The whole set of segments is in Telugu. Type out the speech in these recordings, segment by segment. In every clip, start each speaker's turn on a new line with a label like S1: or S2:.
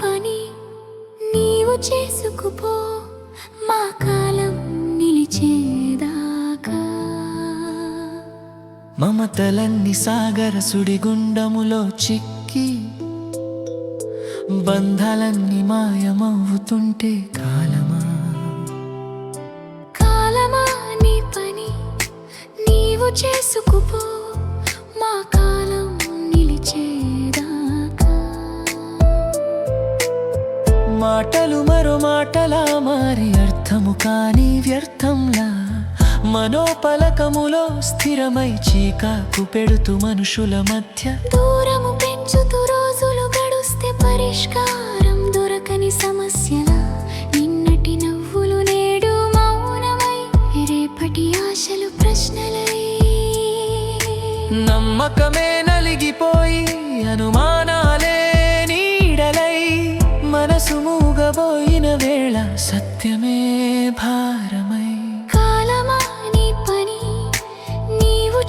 S1: పని నీవు చేసుకుపో మా
S2: మమతలన్ని సాగర సుడిగుండములో చిక్కి బంధాలన్నీ మాయమవుతుంటే కాలమా?
S1: కాలమా నీ పని? నీవు చేసుకుపో. మా కాలం నిలిచేదాకా.
S2: మాటలు మరో మాటలా మారి అర్థము కాని వ్యర్థంలా మనోపలకములో స్థిరమై చీకాకు పెడుతూ మనుషుల మధ్య.
S1: దూరము పెంచుతూ రోజులు గడుస్తే పరిష్కారం దొరకని సమస్యల. నిన్నటి నవ్వులు నేడు మౌనమై రేపటి ఆశలు ప్రశ్నలై.
S2: నమ్మకమే నలిగిపోయి అనుమానాలే నీడలై. మనసు మూగబోయిన వేళ సత్యమే భారమై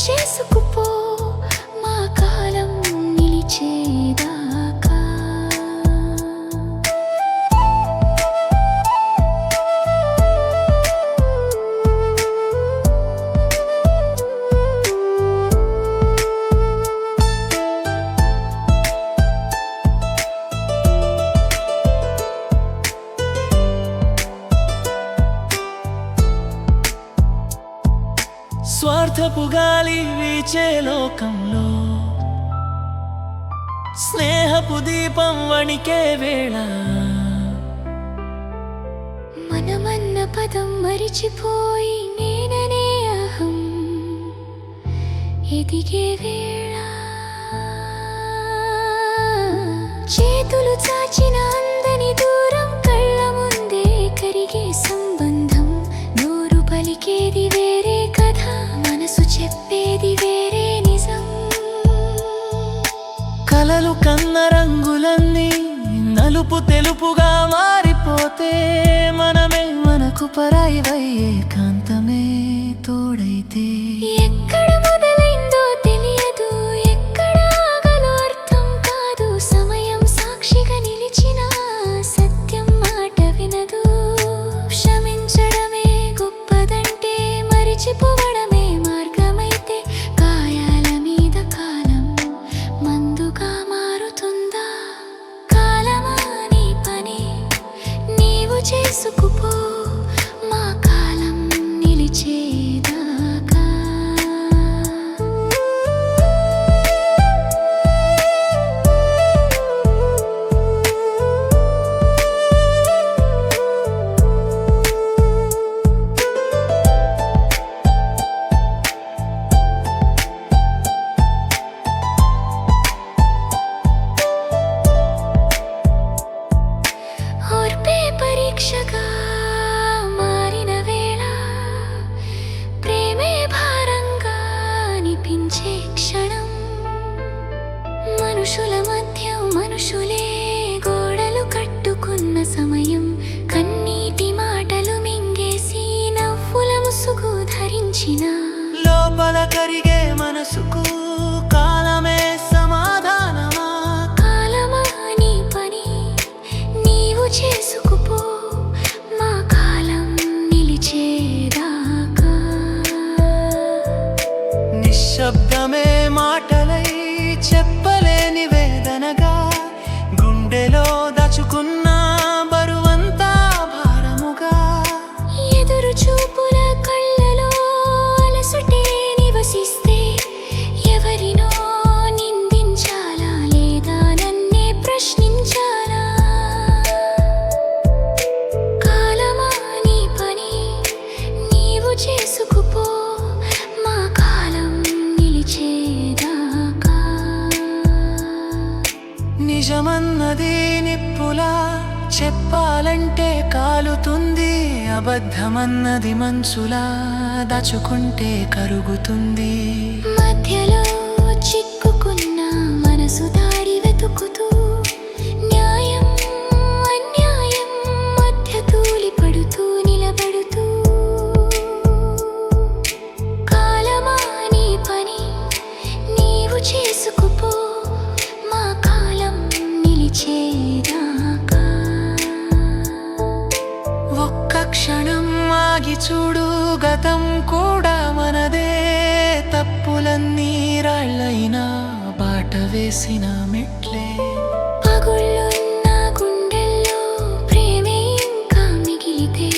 S1: నీవు చేసుకుపో
S2: స్వార్థపు గాలి వీచే లోకంలో. స్నేహపు దీపం వణికే వేళ.
S1: మనమన్న పదం మరిచిపోయి నేననే అహం. ఎదిగే వేళ. చేతులు చాచిన
S2: నలుపు తెలుపుగా మారిపోతే మనమే మనకు పరాయివయ్యే కాంతమే
S1: చేసుకుపో.
S2: నిజమన్నది నిప్పులా చెప్పాలంటే కాలుతుంది అబద్ధమన్నది మనసులా దాచుకుంటే కరుగుతుంది.
S1: మధ్యలో చిక్కుకున్న మనసు దారి వెతుకుతూ న్యాయం అన్యాయం మధ్య తూలి పడుతూ నిలబడుతూ. కాలమా నీ పని నీవు చేసుకుపో
S2: చూడు గతం కూడా మనదే. తప్పులన్నీ రాళ్ళైనా బాట వేసిన మెట్లే.
S1: పగుళ్ళున్న గుండెల్లో ప్రేమే ఇంకా మిగిలితే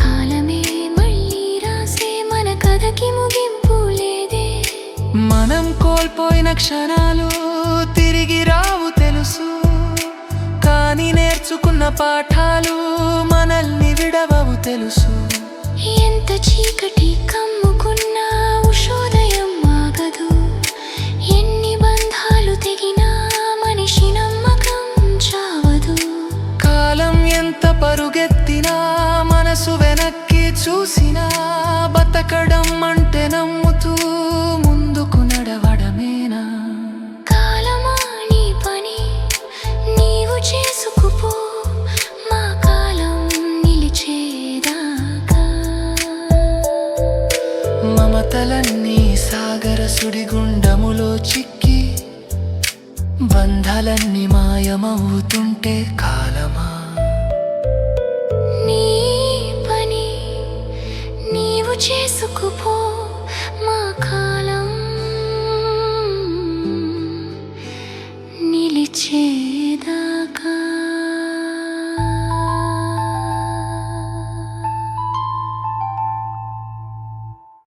S1: కాలమే మళ్ళీ రాసే మన కథకి ముగింపు లేదే.
S2: మనం కోల్పోయిన క్షణాలు తిరిగి రావు తెలుసు. కానీ నేర్చుకున్న పాఠాలు మనల్ని విడవవు తెలుసు.
S1: ఎంత చీకటి కమ్ముకున్నా ఉషోదయం ఆగదు. ఎన్ని బంధాలు తెగినా మనిషి నమ్మకం చావదు.
S2: కాలం ఎంత పరుగెత్తినా మనసు వెనక్కి చూసినా బతకడం బంధాలన్నీ మాయమవుతుంటే కాలమా?
S1: నీ పని నీవు చేసుకుపో